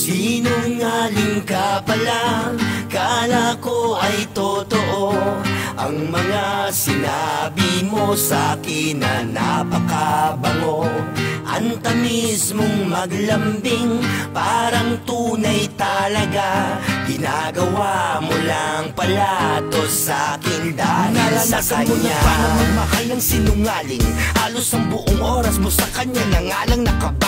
Sinungaling ka pala. Kala ko ay totoo. Ang mga sinabi mo sa akin na napakabango. Ang tamis mong maglambing Parang tunay talaga. Ginagawa mo lang pala to sa akin Dahil sa Naranasan mo na kanya. paano magmahal ng sinungaling. Halos ang buong oras mo sa kanya na nga lang nakabaling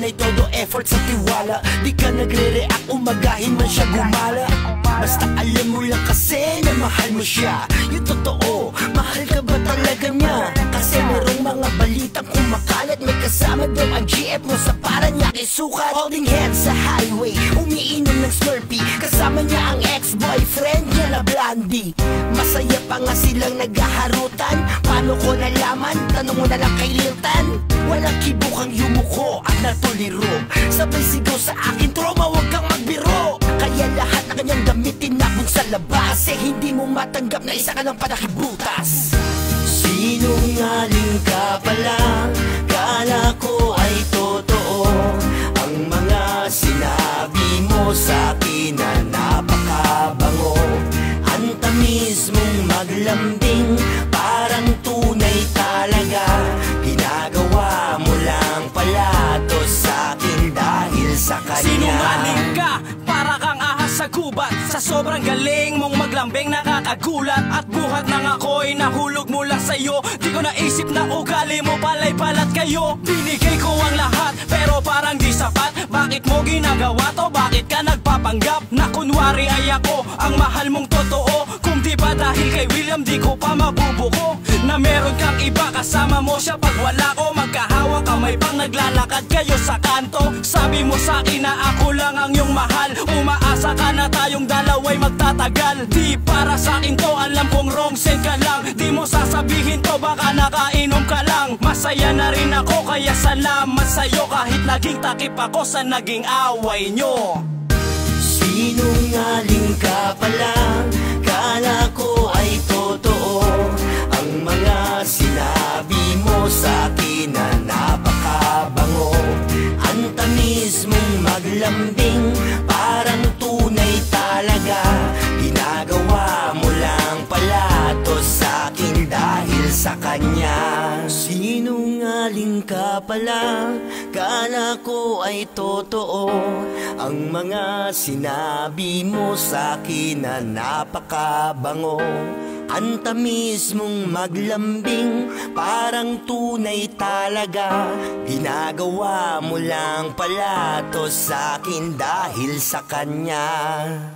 ikaw naman ay todo effort sa tiwala. Di ka nagre-react umagahin man siya gumala. Basta alam mo lang kasi na mahal mo siya. Yung totoo, mahal ka ba talaga niya? Kasi merong mga balitang kumakalat May kasama daw ang GF mo sa Paranaque sukat Holding hands sa highway, umiinom ng Slurpee Kasama niya ang ex-boyfriend niya na Blondie Masaya pa nga silang naghaharutan. Paano ko nalaman? Tanong mo na lang kay Liltan. Walang kibukang yumuko at natuliro. Sabay sigaw sa akin, trauma, huwag kang magbiro. Kaya lahat na kanyang gamitin na kung sa labas Eh hindi mo matanggap na isa ka lang panakibutas. Sinungaling ka pala Kala ko ay totoo maglambing Parang tunay talaga. Ginagawa mo lang pala to sa akin dahil sa kanya. Sinungaling ka, para kang ahas sa gubat. Sa sobrang galing mong maglambing nakakagulat. At buhat ng ako'y nahulog mula sa'yo. Di ko naisip na ugali mo pala'y balat kayo. Binigay ko ang lahat, pero parang di sapat. Bakit mo ginagawa to? Bakit ka nagpapanggap? Na kunwari ay ako ang mahal mong totoo Ba dahil kay William di ko pa mabubuko Na meron kang iba kasama mo siya. Pag wala ko Magkahawak kamay pang naglalakad kayo sa kanto. Sabi mo sa akin na ako lang ang iyong mahal. Umaasa ka na tayong dalaway magtatagal. Di para sa akin to, alam kong wrong send ka lang. Di mo sasabihin to, baka nakainom ka lang. Masaya na rin ako, kaya salamat sa'yo. Kahit naging takip ako sa naging away nyo tamis mong maglambing. Parang tunay talaga Ginagawa mo lang pala to sa akin dahil sa kanya. Sinungaling ka pala Kala ko ay totoo. Ang mga sinabi mo sa akin na napakabango Ang tamis mong maglambing Parang tunay talaga. Ginagawa mo lang pala to sa akin dahil sa kanya